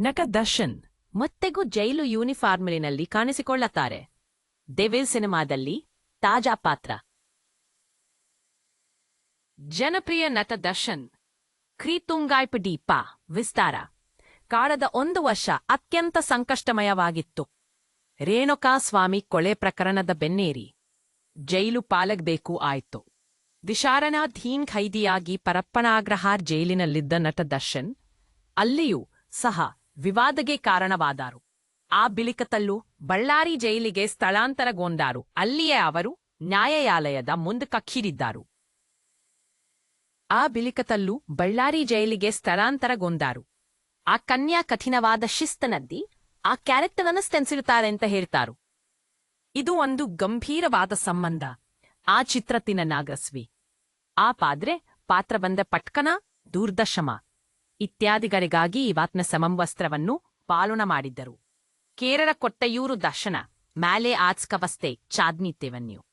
ನಟ ದರ್ಶನ್ ಮತ್ತೆಗೂ ಜೈಲು ಯೂನಿಫಾರ್ಮಿನಲ್ಲಿ ಕಾಣಿಸಿಕೊಳ್ಳುತ್ತಾರೆ. ದೆವಿಲ್ ಸಿನಿಮಾದಲ್ಲಿ ತಾಜಾ ಪಾತ್ರ. ಜನಪ್ರಿಯ ನಟ ದರ್ಶನ್ ಕ್ರೀತುಂಗಾಯ್ಪ ದೀಪ ವಿಸ್ತಾರ. ಕಾಳದ ಒಂದು ವರ್ಷ ಅತ್ಯಂತ ಸಂಕಷ್ಟಮಯವಾಗಿತ್ತು. ರೇಣುಕಾ ಸ್ವಾಮಿ ಕೊಳೆ ಪ್ರಕರಣದ ಬೆನ್ನೇರಿ. ಜೈಲು ಪಾಲಗಬೇಕು ಆಯ್ತು. ವಿಚಾರಣಾಧೀನ್ ಖೈದಿಯಾಗಿ ಪರಪ್ಪನಾಗ್ರಹಾರ್ ಜೈಲಿನಲ್ಲಿದ್ದ ನಟ ದರ್ಶನ್ ಅಲ್ಲಿಯೂ ಸಹ ವಿವಾದಗೆ ಕಾರಣವಾದರು. ಆ ಬಿಲಿಕತಲ್ಲೂ ಬಳ್ಳಾರಿ ಜೈಲಿಗೆ ಸ್ಥಳಾಂತರಗೊಂಡಾರು. ಅಲ್ಲಿಯೇ ಅವರು ನ್ಯಾಯಾಲಯದ ಮುಂದಕ್ಕಕ್ಕಿರಿದ್ದಾರು ಆ ಬಿಲಿಕತಲ್ಲೂ ಬಳ್ಳಾರಿ ಜೈಲಿಗೆ ಸ್ಥಳಾಂತರಗೊಂಡಾರು. ಆ ಕನ್ಯಾ ಕಠಿಣವಾದ ಶಿಸ್ತನದ್ದಿ ಆ ಕ್ಯಾರೆಕ್ಟರನ್ನು ಸ್ತೆನ್ಸಿರುತ್ತಾರೆ ಅಂತ ಹೇಳ್ತಾರು. ಇದು ಒಂದು ಗಂಭೀರವಾದ ಸಂಬಂಧ. ಆ ಚಿತ್ರತಿನ ನಾಗಸ್ವಿ. ಆ ಪಾದ್ರೆ ಪಾತ್ರ ಬಂದ ಪಟ್ಕನ ದೂರ್ದಶಮ. ಇತ್ಯಾದಿಗಳಿಗಾಗಿ ಇವಾತ್ನ ಸಮಂವಸ್ತ್ರವನ್ನು ಪಾಲುನ ಮಾಡಿದ್ದರು. ಕೇರಳ ಕೊಟ್ಟಯೂರು ದರ್ಶನ ಮ್ಯಾಲೆ ಆಚ್ಕವಸ್ತೆ ಚಾದ್ನಿತ್ಯವನ್ಯು